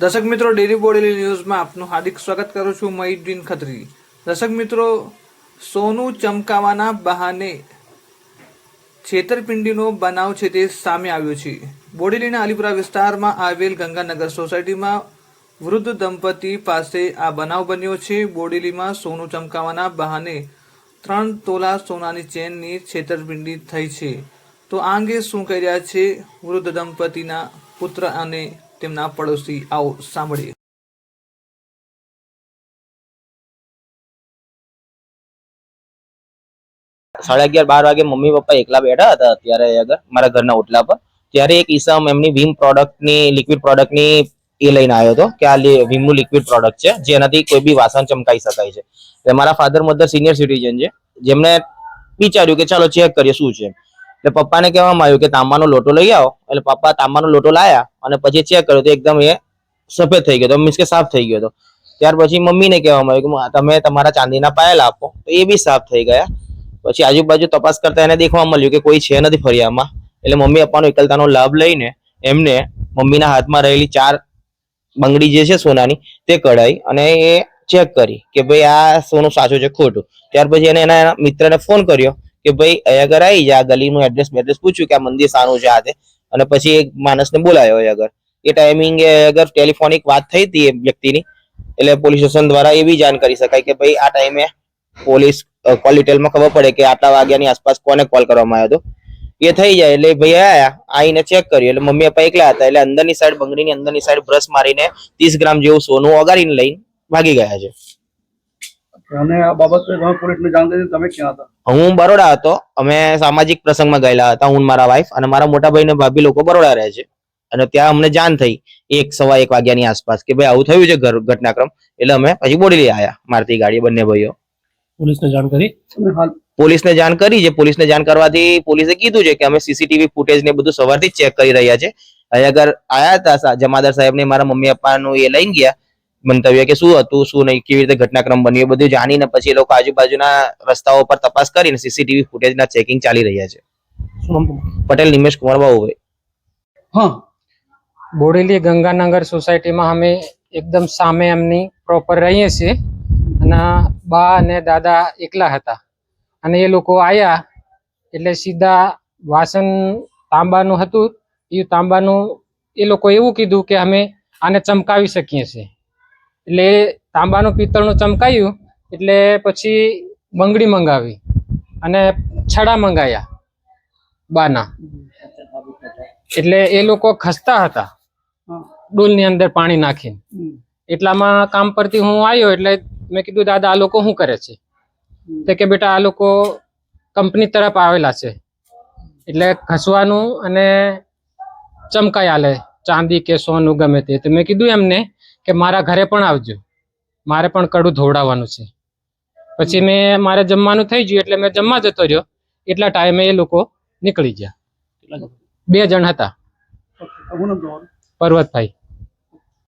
દર્શક મિત્રો ડેલી બોડેલી ન્યૂઝમાં આપનું હાર્દિક સ્વાગત કરું છું મહીદ્દીન ખત્રી. દર્શક મિત્રો, સોનું ચમકાવાના બહાને છેતરપિંડીનો બનાવ છે તે સામે આવ્યો છે. બોડેલીના અલીપુરા વિસ્તારમાં આવેલ ગંગાનગર સોસાયટીમાં વૃદ્ધ દંપતી પાસે આ બનાવ બન્યો છે. બોડેલીમાં સોનું ચમકાવાના બહાને ત્રણ તોલા સોનાની ચેનની છેતરપિંડી થઈ છે. તો આ અંગે શું કહી રહ્યા છે વૃદ્ધ દંપતીના પુત્ર અને તેમના પડોશી આવો સાંભળીએ. સાડા અગિયાર, બાર વાગે મમ્મી પપ્પા એકલા બેઠા હતા અત્યારે આગળ, મારા ઘરના ઓટલા પર. ત્યારે એક ઈસમ એમની વિમ પ્રોડક્ટની લિક્વિડ પ્રોડક્ટની એ લઈને આવ્યો હતો, કે આ વિમનું લિક્વિડ પ્રોડક્ટ છે, જેનાથી કોઈ બી વાસણ ચમકાઈ શકાય છે. મારા ફાધર મધર સિનિયર સિટીઝન છે. જેમને વિચાર્યું કે ચાલો ચેક કરીએ શું છે એટલે પપ્પાને કહેવામાં આવ્યું કે તાંબાનો લોટો લઈ આવો. એટલે પપ્પા તાંબાનો લોટો લાયા અને પછી ચેક કર્યો તો એકદમ એ સફેદ થઈ ગયો હતો મીન્સ કે સાફ થઈ ગયો હતો. ત્યાર પછી મમ્મીને કહેવામાં આવ્યું કે તમે તમારા ચાંદીના પાયલ આપો. તો એ બી સાફ થઈ ગયા. પછી આજુબાજુ તપાસ કરતા એને દેખવા મળ્યું કે કોઈ છે નથી ફરિયામાં. એટલે મમ્મી પપ્પાનો એકલતાનો લાભ લઈને એમને મમ્મીના હાથમાં રહેલી ચાર બંગડી જે છે સોનાની તે કઢાઈ અને એ ચેક કરી કે ભાઈ આ સોનું સાચું છે ખોટું. ત્યાર પછી એને એના મિત્રને ફોન કર્યો કે ભાઈ અહીંયા આગળ આવી જા, ગલીનું એડ્રેસ બેડ્રેસ પૂછ્યું કે આ મંદિર સારું છે આ અને પછી એક માણસને બોલાયો અહીંયા આગળ. એ ટાઈમિંગે આગળ ટેલિફોનિક વાત થઈ હતી એ વ્યક્તિની. એટલે પોલીસ સ્ટેશન દ્વારા એવી જાણ કરી શકાય કે ભાઈ આ ટાઈમે પોલીસ કોલ ડિટેલમાં ખબર પડે કે આટલા વાગ્યાની આસપાસ કોને કોલ કરવામાં આવ્યો હતો. એ થઈ જાય એટલે ભાઈ આયા આવીને ચેક કર્યું. એટલે મમ્મી પપ્પા એકલા હતા. એટલે અંદરની સાઈડ બંગડીની અંદરની સાઈડ બ્રશ મારીને ત્રીસ ગ્રામ જેવું સોનું ઓગાળીને લઈને ભાગી ગયા છે. અને આ બાબતે તમે પોલીસને જાણ કરી તમે ક્યાં હતા? હું બરોડા હતો. અમે સામાજિક પ્રસંગમાં ગયેલા હતા હું મારા વાઈફ અને મારા મોટા ભાઈ ને ભાભી લોકો બરોડા રહે છે. અને ત્યાં અમને જાણ થઈ એક સવા એક વાગ્યાની આસપાસ કે ભાઈ આવું થયું છે ઘટનાક્રમ. એટલે અમે પછી બોડી આવ્યા મારતી ગાડી બંને ભાઈઓ. પોલીસને જાણ કરી? પોલીસને જાણ કરી છે. પોલીસને જાણ કરવાથી પોલીસે કીધું છે કે અમે સીસીટીવી ફૂટેજ ને બધું સવારથી ચેક કરી રહ્યા છે. અને અગર આયા હતા જમાદાર સાહેબ ને મારા મમ્મી પપ્પાનું એ લઈને ગયા. મંતવ્ય કે શું હતું શું નહીં કેવી રીતે ઘટનાક્રમ બન્યો બધું જાણીને પછી એ લોકો આજુબાજુના રસ્તાઓ પર તપાસ કરીને સીસીટીવી ફૂટેજના ચેકિંગ ચાલી રહ્યા છે? પટેલ નિમેશ કુમાર બાબુભાઈ હા. બોડેલી ગંગાનગર સોસાયટીમાં અમે એકદમ સામે એમની પ્રોપર રહીએ છીએ અને બા અને દાદા એકલા હતા. અને એ લોકો આવ્યા એટલે સીધા વાસણ તાંબાનું હતું એ તાંબાનું એ લોકો એવું કીધું કે અમે આને ચમકાવી શકીએ છીએ. એટલે તાંબાનું પિત્તળનું ચમકાયું, એટલે પછી બંગડી મંગાવી અને છડા મંગાયા બાના. એટલે એ લોકો ખસતા હતા ડૂલની અંદર પાણી નાખીને. એટલામાં કામ પરથી હું આવ્યો એટલે મેં કીધું, દાદા, આ લોકો શું કરે છે? તો કે, બેટા, આ લોકો કંપની તરફ આવેલા છે. એટલે ખસવાનું અને ચમકાઈ આલે ચાંદી કે સોનું ગમે તો મેં કીધું એમને કે મારા ઘરે પણ આવજો. મારે પણ કડું ધોવડાવવાનું છે. પછી મેં મારે જમવાનું થઈ ગયું એટલે મેં જમવા જતો રહ્યો. એટલા ટાઈમે એ લોકો નીકળી ગયા. બે જણ હતા. પર્વતભાઈ.